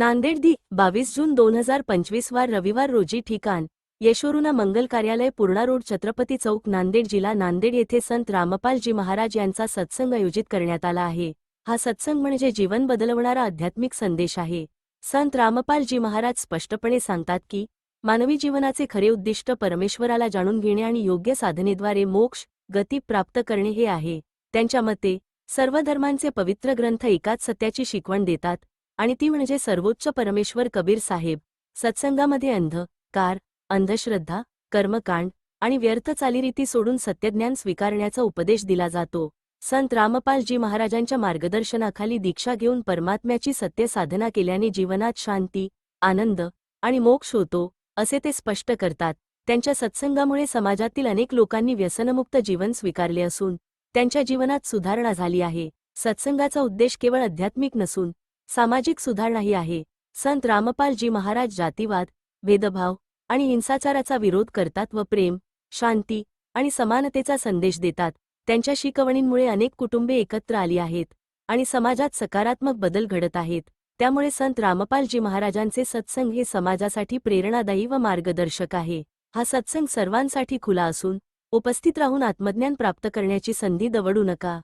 नांदेड दि बावीस जून दोन हजार पंचवीस वार रविवार रोजी ठिकाण यशोरुना मंगल कार्यालय पूर्णा रोड छत्रपती चौक नांदेड जिल्हा नांदेड येथे संत रामपालजी महाराज यांचा सत्संग आयोजित करण्यात आला आहे. हा सत्संग म्हणजे जीवन बदलवणारा आध्यात्मिक संदेश आहे. संत रामपालजी महाराज स्पष्टपणे सांगतात की मानवी जीवनाचे खरे उद्दिष्ट परमेश्वराला जाणून घेणे आणि योग्य साधनेद्वारे मोक्ष गती प्राप्त करणे हे आहे. त्यांच्या मते सर्व धर्मांचे पवित्र ग्रंथ एकाच सत्याची शिकवण देतात आणि ती म्हणजे सर्वोच्च परमेश्वर कबीर साहेब. सत्संगामध्ये अंध कार अंधश्रद्धा कर्मकांड आणि व्यर्थ चालीरीती सोडून सत्यज्ञान स्वीकारण्याचा उपदेश दिला जातो. संत रामपालजी महाराजांच्या मार्गदर्शनाखाली दीक्षा घेऊन परमात्म्याची सत्य साधना केल्याने जीवनात शांती आनंद आणि मोक्ष होतो असे ते स्पष्ट करतात. त्यांच्या सत्संगामुळे समाजातील अनेक लोकांनी व्यसनमुक्त जीवन स्वीकारले असून त्यांच्या जीवनात सुधारणा झाली आहे. सत्संगाचा उद्देश केवळ आध्यात्मिक नसून सामाजिक सुधारणाही आहे. संत रामपालजी महाराज जातीवाद भेदभाव आणि हिंसाचाराचा विरोध करतात व प्रेम शांती आणि समानतेचा संदेश देतात. त्यांच्या शिकवणींमुळे अनेक कुटुंबे एकत्र आली आहेत आणि समाजात सकारात्मक बदल घडत आहेत. त्यामुळे संत रामपालजी महाराजांचे सत्संग हे समाजासाठी प्रेरणादायी व मार्गदर्शक आहे. हा सत्संग सर्वांसाठी खुला असून उपस्थित राहून आत्मज्ञान प्राप्त करण्याची संधी दवडू नका.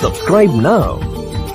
Subscribe now.